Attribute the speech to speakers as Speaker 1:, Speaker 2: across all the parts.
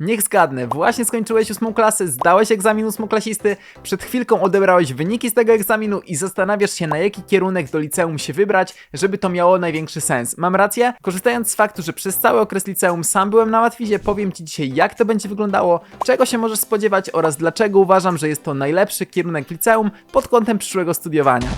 Speaker 1: Niech zgadnę, właśnie skończyłeś ósmą klasę, zdałeś egzamin ósmoklasisty, przed chwilką odebrałeś wyniki z tego egzaminu i zastanawiasz się na jaki kierunek do liceum się wybrać, żeby to miało największy sens. Mam rację? Korzystając z faktu, że przez cały okres liceum sam byłem na łatwizie, powiem Ci dzisiaj jak to będzie wyglądało, czego się możesz spodziewać oraz dlaczego uważam, że jest to najlepszy kierunek liceum pod kątem przyszłego studiowania.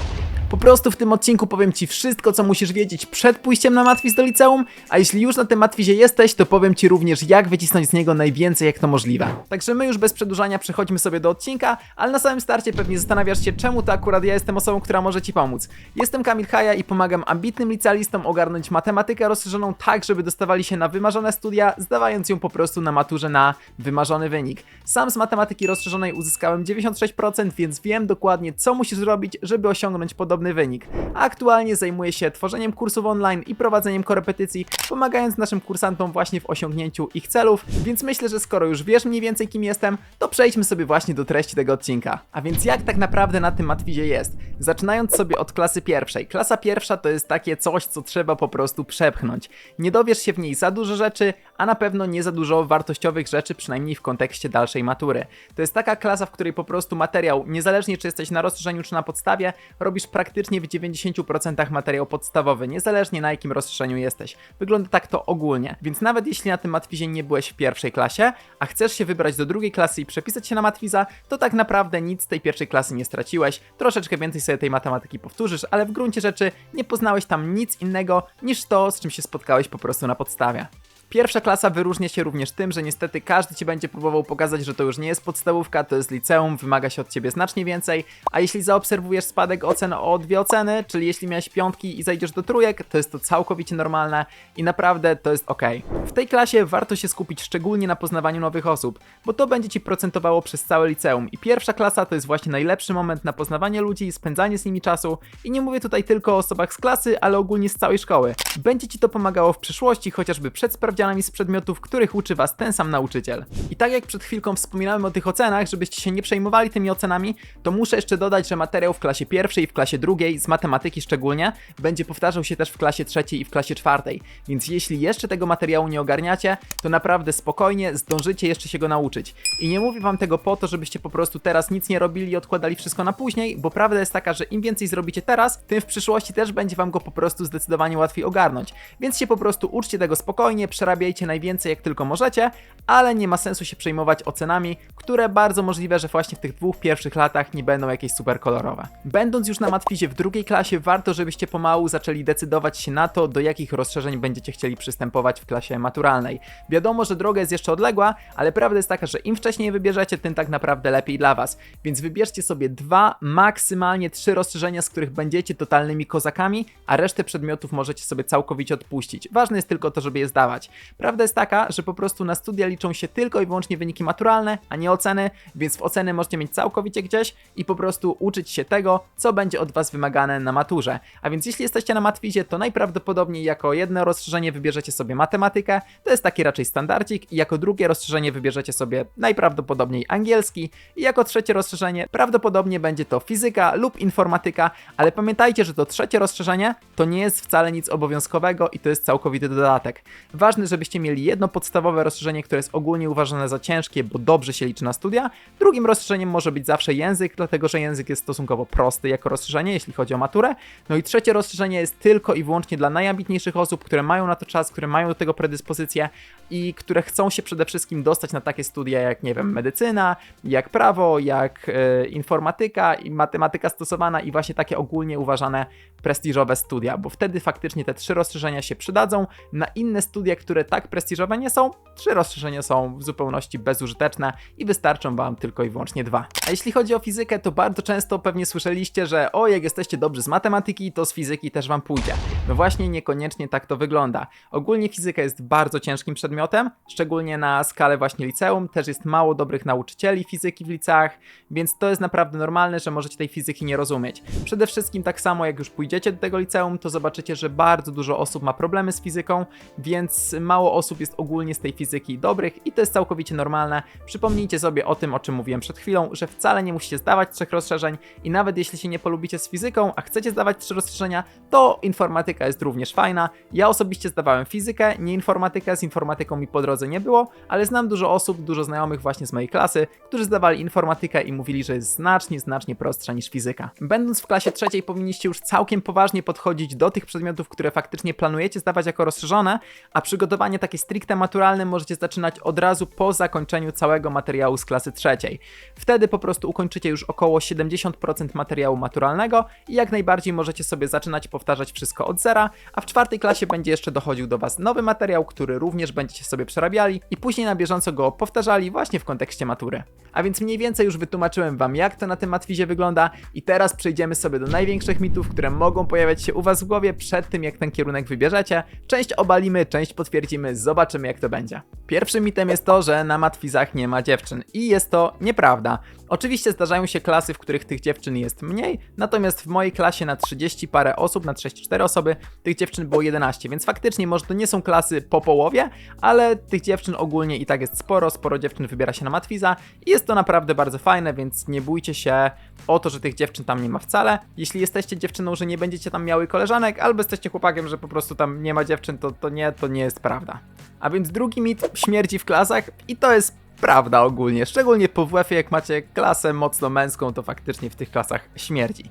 Speaker 1: Po prostu w tym odcinku powiem Ci wszystko, co musisz wiedzieć przed pójściem na matwiz do liceum, a jeśli już na tym matwizie jesteś, to powiem Ci również, jak wycisnąć z niego najwięcej, jak to możliwe. Także my już bez przedłużania przechodźmy sobie do odcinka, ale na samym starcie pewnie zastanawiasz się, czemu to akurat ja jestem osobą, która może Ci pomóc. Jestem Kamil Haja i pomagam ambitnym licealistom ogarnąć matematykę rozszerzoną tak, żeby dostawali się na wymarzone studia, zdawając ją po prostu na maturze na wymarzony wynik. Sam z matematyki rozszerzonej uzyskałem 96%, więc wiem dokładnie, co musisz zrobić, żeby osiągnąć podobny wynik. A aktualnie zajmuję się tworzeniem kursów online i prowadzeniem korepetycji, pomagając naszym kursantom właśnie w osiągnięciu ich celów, więc myślę, że skoro już wiesz mniej więcej kim jestem, to przejdźmy sobie właśnie do treści tego odcinka. A więc jak tak naprawdę na tym matwizie jest? Zaczynając sobie od klasy pierwszej. Klasa pierwsza to jest takie coś, co trzeba po prostu przepchnąć. Nie dowiesz się w niej za dużo rzeczy, a na pewno nie za dużo wartościowych rzeczy, przynajmniej w kontekście dalszej matury. To jest taka klasa, w której po prostu materiał, niezależnie czy jesteś na rozszerzeniu czy na podstawie, robisz praktycznie w 90% materiał podstawowy, niezależnie na jakim rozszerzeniu jesteś. Wygląda tak to ogólnie. Więc nawet jeśli na tym matwizie nie byłeś w pierwszej klasie, a chcesz się wybrać do drugiej klasy i przepisać się na matwiza, to tak naprawdę nic z tej pierwszej klasy nie straciłeś. Troszeczkę więcej sobie tej matematyki powtórzysz, ale w gruncie rzeczy nie poznałeś tam nic innego niż to, z czym się spotkałeś po prostu na podstawie. Pierwsza klasa wyróżnia się również tym, że niestety każdy ci będzie próbował pokazać, że to już nie jest podstawówka, to jest liceum, wymaga się od ciebie znacznie więcej, a jeśli zaobserwujesz spadek ocen o dwie oceny, czyli jeśli miałeś piątki i zajdziesz do trójek, to jest to całkowicie normalne i naprawdę to jest ok. W tej klasie warto się skupić szczególnie na poznawaniu nowych osób, bo to będzie ci procentowało przez całe liceum i pierwsza klasa to jest właśnie najlepszy moment na poznawanie ludzi, spędzanie z nimi czasu i nie mówię tutaj tylko o osobach z klasy, ale ogólnie z całej szkoły. Będzie ci to pomagało w przyszłości, chociażby przed sprawdzianami z przedmiotów, których uczy was ten sam nauczyciel. I tak jak przed chwilką wspominałem o tych ocenach, żebyście się nie przejmowali tymi ocenami, to muszę jeszcze dodać, że materiał w klasie pierwszej i w klasie drugiej, z matematyki szczególnie, będzie powtarzał się też w klasie trzeciej i w klasie czwartej. Więc jeśli jeszcze tego materiału nie ogarniacie, to naprawdę spokojnie zdążycie jeszcze się go nauczyć. I nie mówię wam tego po to, żebyście po prostu teraz nic nie robili i odkładali wszystko na później, bo prawda jest taka, że im więcej zrobicie teraz, tym w przyszłości też będzie wam go po prostu zdecydowanie łatwiej ogarnąć. Więc się po prostu uczcie tego spokojnie, przerabiajcie najwięcej jak tylko możecie, ale nie ma sensu się przejmować ocenami, które bardzo możliwe, że właśnie w tych dwóch pierwszych latach nie będą jakieś super kolorowe. Będąc już na matwizie w drugiej klasie, warto, żebyście pomału zaczęli decydować się na to, do jakich rozszerzeń będziecie chcieli przystępować w klasie maturalnej. Wiadomo, że droga jest jeszcze odległa, ale prawda jest taka, że im wcześniej wybierzecie, tym tak naprawdę lepiej dla was. Więc wybierzcie sobie dwa, maksymalnie trzy rozszerzenia, z których będziecie totalnymi kozakami, a resztę przedmiotów możecie sobie całkowicie odpuścić. Ważne jest tylko to, żeby je zdawać. Prawda jest taka, że po prostu na studia liczą się tylko i wyłącznie wyniki maturalne, a nie oceny, więc w oceny możecie mieć całkowicie gdzieś i po prostu uczyć się tego, co będzie od was wymagane na maturze. A więc jeśli jesteście na matwizie, to najprawdopodobniej jako jedno rozszerzenie wybierzecie sobie matematykę, to jest taki raczej standardzik i jako drugie rozszerzenie wybierzecie sobie najprawdopodobniej angielski i jako trzecie rozszerzenie prawdopodobnie będzie to fizyka lub informatyka, ale pamiętajcie, że to trzecie rozszerzenie to nie jest wcale nic obowiązkowego i to jest całkowity dodatek. Ważne, żebyście mieli jedno podstawowe rozszerzenie, które jest ogólnie uważane za ciężkie, bo dobrze się liczy na studia. Drugim rozszerzeniem może być zawsze język, dlatego że język jest stosunkowo prosty jako rozszerzenie, jeśli chodzi o maturę. No i trzecie rozszerzenie jest tylko i wyłącznie dla najambitniejszych osób, które mają na to czas, które mają do tego predyspozycje i które chcą się przede wszystkim dostać na takie studia jak, nie wiem, medycyna, jak prawo, jak e, informatyka i matematyka stosowana i właśnie takie ogólnie uważane prestiżowe studia, bo wtedy faktycznie te trzy rozszerzenia się przydadzą. Na inne studia, które tak prestiżowe nie są, trzy rozszerzenia są w zupełności bezużyteczne i wystarczą wam tylko i wyłącznie dwa. A jeśli chodzi o fizykę, to bardzo często pewnie słyszeliście, że o, jak jesteście dobrzy z matematyki, to z fizyki też wam pójdzie. No właśnie, niekoniecznie tak to wygląda. Ogólnie fizyka jest bardzo ciężkim przedmiotem, szczególnie na skalę właśnie liceum, też jest mało dobrych nauczycieli fizyki w liceach, więc to jest naprawdę normalne, że możecie tej fizyki nie rozumieć. Przede wszystkim tak samo jak już pójdziecie do tego liceum, to zobaczycie, że bardzo dużo osób ma problemy z fizyką, więc mało osób jest ogólnie z tej fizyki dobrych i to jest całkowicie normalne. Przypomnijcie sobie o tym, o czym mówiłem przed chwilą, że wcale nie musicie zdawać trzech rozszerzeń i nawet jeśli się nie polubicie z fizyką, a chcecie zdawać trzy rozszerzenia, to informatyka jest również fajna. Ja osobiście zdawałem fizykę, nie informatykę, z informatyką mi po drodze nie było, ale znam dużo osób, dużo znajomych właśnie z mojej klasy, którzy zdawali informatykę i mówili, że jest znacznie, znacznie prostsza niż fizyka. Będąc w klasie trzeciej powinniście już całkiem poważnie podchodzić do tych przedmiotów, które faktycznie planujecie zdawać jako rozszerzone, a przygotowanie takie stricte maturalne możecie zaczynać od razu po zakończeniu całego materiału z klasy trzeciej. Wtedy po prostu ukończycie już około 70% materiału maturalnego i jak najbardziej możecie sobie zaczynać powtarzać wszystko od zera, a w czwartej klasie będzie jeszcze dochodził do Was nowy materiał, który również będziecie sobie przerabiali i później na bieżąco go powtarzali właśnie w kontekście matury. A więc mniej więcej już wytłumaczyłem Wam, jak to na tym matwizie wygląda i teraz przejdziemy sobie do największych mitów, które mogą pojawiać się u Was w głowie przed tym, jak ten kierunek wybierzecie. Część obalimy, część potwierdzimy, zobaczymy jak to będzie. Pierwszym mitem jest to, że na matwizach nie ma dziewczyn i jest to nieprawda. Oczywiście zdarzają się klasy, w których tych dziewczyn jest mniej, natomiast w mojej klasie na 30 parę osób, na 34 osoby, tych dziewczyn było 11, więc faktycznie może to nie są klasy po połowie, ale tych dziewczyn ogólnie i tak jest sporo, sporo dziewczyn wybiera się na matwiza i jest to naprawdę bardzo fajne, więc nie bójcie się o to, że tych dziewczyn tam nie ma wcale. Jeśli jesteście dziewczyną, że nie będziecie tam miały koleżanek, albo jesteście chłopakiem, że po prostu tam nie ma dziewczyn, to, to nie, to nie jest prawda. A więc drugi mit śmierci w klasach i to jest prawda ogólnie, szczególnie po WF-ie jak macie klasę mocno męską, to faktycznie w tych klasach śmierdzi.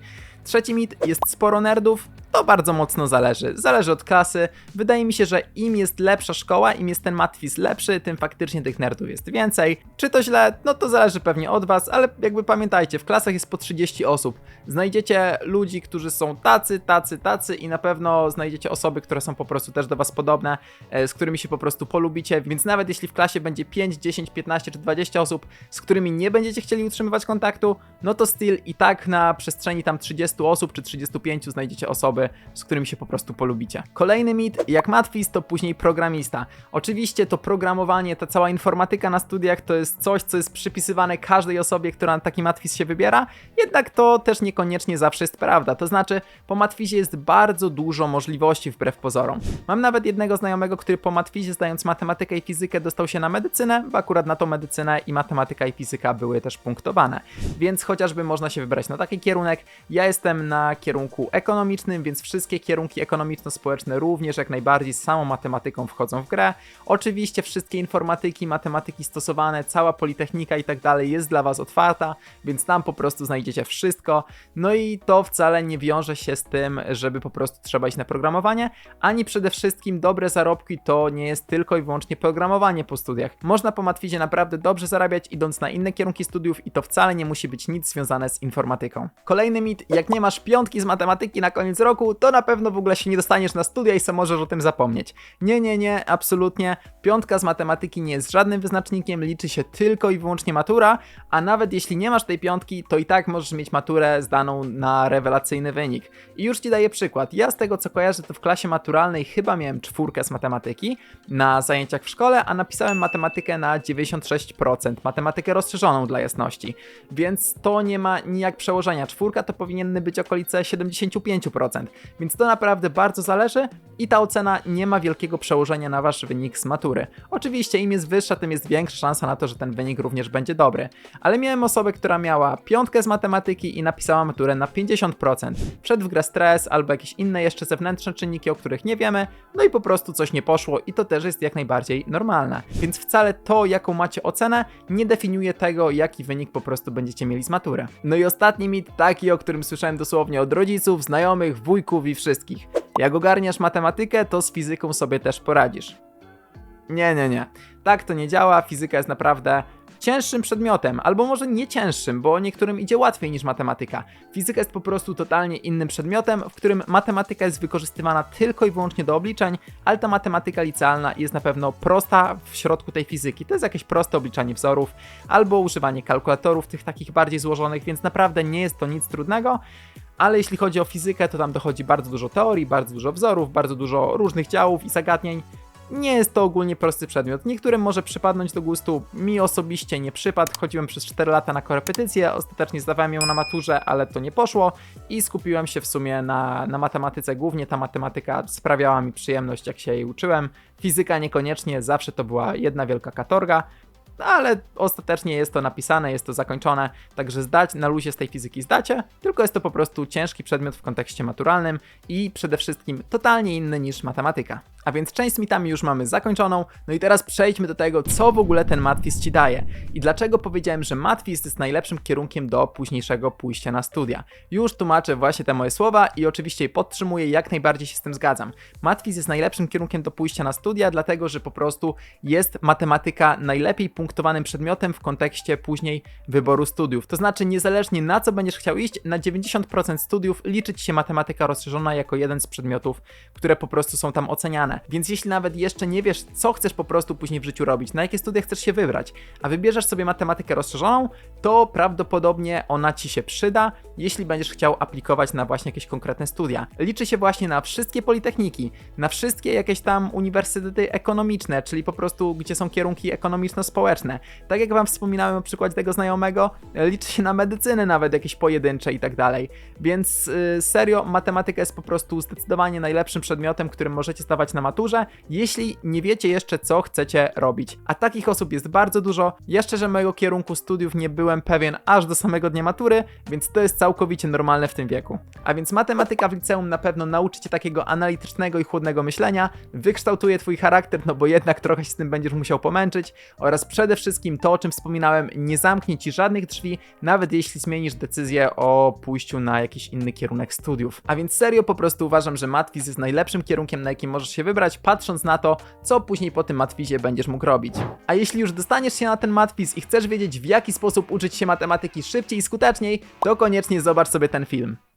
Speaker 1: Trzeci mit, jest sporo nerdów, to bardzo mocno zależy. Zależy od klasy. Wydaje mi się, że im jest lepsza szkoła, im jest ten matwiz lepszy, tym faktycznie tych nerdów jest więcej. Czy to źle? No to zależy pewnie od was, ale jakby pamiętajcie, w klasach jest po 30 osób. Znajdziecie ludzi, którzy są tacy, tacy, tacy i na pewno znajdziecie osoby, które są po prostu też do was podobne, e, z którymi się po prostu polubicie, więc nawet jeśli w klasie będzie 5, 10, 15 czy 20 osób, z którymi nie będziecie chcieli utrzymywać kontaktu, no to still i tak na przestrzeni tam 30 osób czy 35 znajdziecie osoby, z którymi się po prostu polubicie. Kolejny mit, jak matwiz, to później programista. Oczywiście to programowanie, ta cała informatyka na studiach to jest coś, co jest przypisywane każdej osobie, która na taki matwiz się wybiera, jednak to też niekoniecznie zawsze jest prawda. To znaczy, po matwizie jest bardzo dużo możliwości wbrew pozorom. Mam nawet jednego znajomego, który po matwizie zdając matematykę i fizykę dostał się na medycynę, bo akurat na tą medycynę i matematyka i fizyka były też punktowane. Więc chociażby można się wybrać na taki kierunek. Ja jestem na kierunku ekonomicznym, więc wszystkie kierunki ekonomiczno-społeczne również jak najbardziej z samą matematyką wchodzą w grę. Oczywiście wszystkie informatyki, matematyki stosowane, cała politechnika i tak dalej jest dla Was otwarta, więc tam po prostu znajdziecie wszystko. No i to wcale nie wiąże się z tym, żeby po prostu trzeba iść na programowanie, ani przede wszystkim dobre zarobki to nie jest tylko i wyłącznie programowanie po studiach. Można po matwizie naprawdę dobrze zarabiać idąc na inne kierunki studiów i to wcale nie musi być nic związane z informatyką. Kolejny mit, jak nie masz piątki z matematyki na koniec roku, to na pewno w ogóle się nie dostaniesz na studia i sam możesz o tym zapomnieć. Nie, nie, nie, absolutnie. Piątka z matematyki nie jest żadnym wyznacznikiem, liczy się tylko i wyłącznie matura, a nawet jeśli nie masz tej piątki, to i tak możesz mieć maturę zdaną na rewelacyjny wynik. I już ci daję przykład. Ja z tego co kojarzę, to w klasie maturalnej chyba miałem czwórkę z matematyki na zajęciach w szkole, a napisałem matematykę na 96%, matematykę rozszerzoną dla jasności. Więc to nie ma nijak przełożenia. Czwórka to powinny być okolice 75%, więc to naprawdę bardzo zależy i ta ocena nie ma wielkiego przełożenia na wasz wynik z matury. Oczywiście im jest wyższa, tym jest większa szansa na to, że ten wynik również będzie dobry. Ale miałem osobę, która miała piątkę z matematyki i napisała maturę na 50%. Wszedł w grę stres albo jakieś inne jeszcze zewnętrzne czynniki, o których nie wiemy, no i po prostu coś nie poszło i to też jest jak najbardziej normalne. Więc wcale to, jaką macie ocenę, nie definiuje tego, jaki wynik po prostu będziecie mieli z matury. No i ostatni mit, taki, o którym słyszałem dosłownie od rodziców, znajomych, wujków i wszystkich. Jak ogarniasz matematykę, to z fizyką sobie też poradzisz. Nie, nie, nie. Tak to nie działa, fizyka jest naprawdę cięższym przedmiotem, albo może nie cięższym, bo niektórym idzie łatwiej niż matematyka. Fizyka jest po prostu totalnie innym przedmiotem, w którym matematyka jest wykorzystywana tylko i wyłącznie do obliczeń, ale ta matematyka licealna jest na pewno prosta w środku tej fizyki. To jest jakieś proste obliczanie wzorów, albo używanie kalkulatorów tych takich bardziej złożonych, więc naprawdę nie jest to nic trudnego. Ale jeśli chodzi o fizykę, to tam dochodzi bardzo dużo teorii, bardzo dużo wzorów, bardzo dużo różnych działów i zagadnień nie jest to ogólnie prosty przedmiot. Niektórym może przypadnąć do gustu, mi osobiście nie przypadł. Chodziłem przez 4 lata na korepetycję, ostatecznie zdawałem ją na maturze, ale to nie poszło i skupiłem się w sumie na, na matematyce. Głównie ta matematyka sprawiała mi przyjemność, jak się jej uczyłem. Fizyka niekoniecznie, zawsze to była jedna wielka katorga. Ale ostatecznie jest to napisane, jest to zakończone, także zdać na luzie z tej fizyki zdacie, tylko jest to po prostu ciężki przedmiot w kontekście maturalnym i przede wszystkim totalnie inny niż matematyka. A więc część z mitami już mamy zakończoną, no i teraz przejdźmy do tego, co w ogóle ten matwiz ci daje i dlaczego powiedziałem, że matwiz jest najlepszym kierunkiem do późniejszego pójścia na studia. Już tłumaczę właśnie te moje słowa i oczywiście podtrzymuję, jak najbardziej się z tym zgadzam. Matwiz jest najlepszym kierunkiem do pójścia na studia, dlatego że po prostu jest matematyka najlepiej punktowanym przedmiotem w kontekście później wyboru studiów. To znaczy, niezależnie na co będziesz chciał iść, na 90% studiów liczyć się matematyka rozszerzona jako jeden z przedmiotów, które po prostu są tam oceniane. Więc jeśli nawet jeszcze nie wiesz, co chcesz po prostu później w życiu robić, na jakie studia chcesz się wybrać, a wybierzesz sobie matematykę rozszerzoną, to prawdopodobnie ona ci się przyda, jeśli będziesz chciał aplikować na właśnie jakieś konkretne studia. Liczy się właśnie na wszystkie politechniki, na wszystkie jakieś tam uniwersytety ekonomiczne, czyli po prostu gdzie są kierunki ekonomiczno-społeczne. Tak jak wam wspominałem o przykładzie tego znajomego, liczy się na medycyny nawet jakieś pojedyncze i tak dalej. Więc yy, serio, matematyka jest po prostu zdecydowanie najlepszym przedmiotem, którym możecie stawać na maturze, jeśli nie wiecie jeszcze co chcecie robić. A takich osób jest bardzo dużo. Ja szczerze mojego kierunku studiów nie byłem pewien aż do samego dnia matury, więc to jest całkowicie normalne w tym wieku. A więc matematyka w liceum na pewno nauczy cię takiego analitycznego i chłodnego myślenia, wykształtuje twój charakter, no bo jednak trochę się z tym będziesz musiał pomęczyć oraz przede wszystkim to, o czym wspominałem, nie zamknie ci żadnych drzwi, nawet jeśli zmienisz decyzję o pójściu na jakiś inny kierunek studiów. A więc serio po prostu uważam, że matwiz jest najlepszym kierunkiem, na jakim możesz się wybrać, patrząc na to, co później po tym matwizie będziesz mógł robić. A jeśli już dostaniesz się na ten matwiz i chcesz wiedzieć, w jaki sposób uczyć się matematyki szybciej i skuteczniej, to koniecznie zobacz sobie ten film.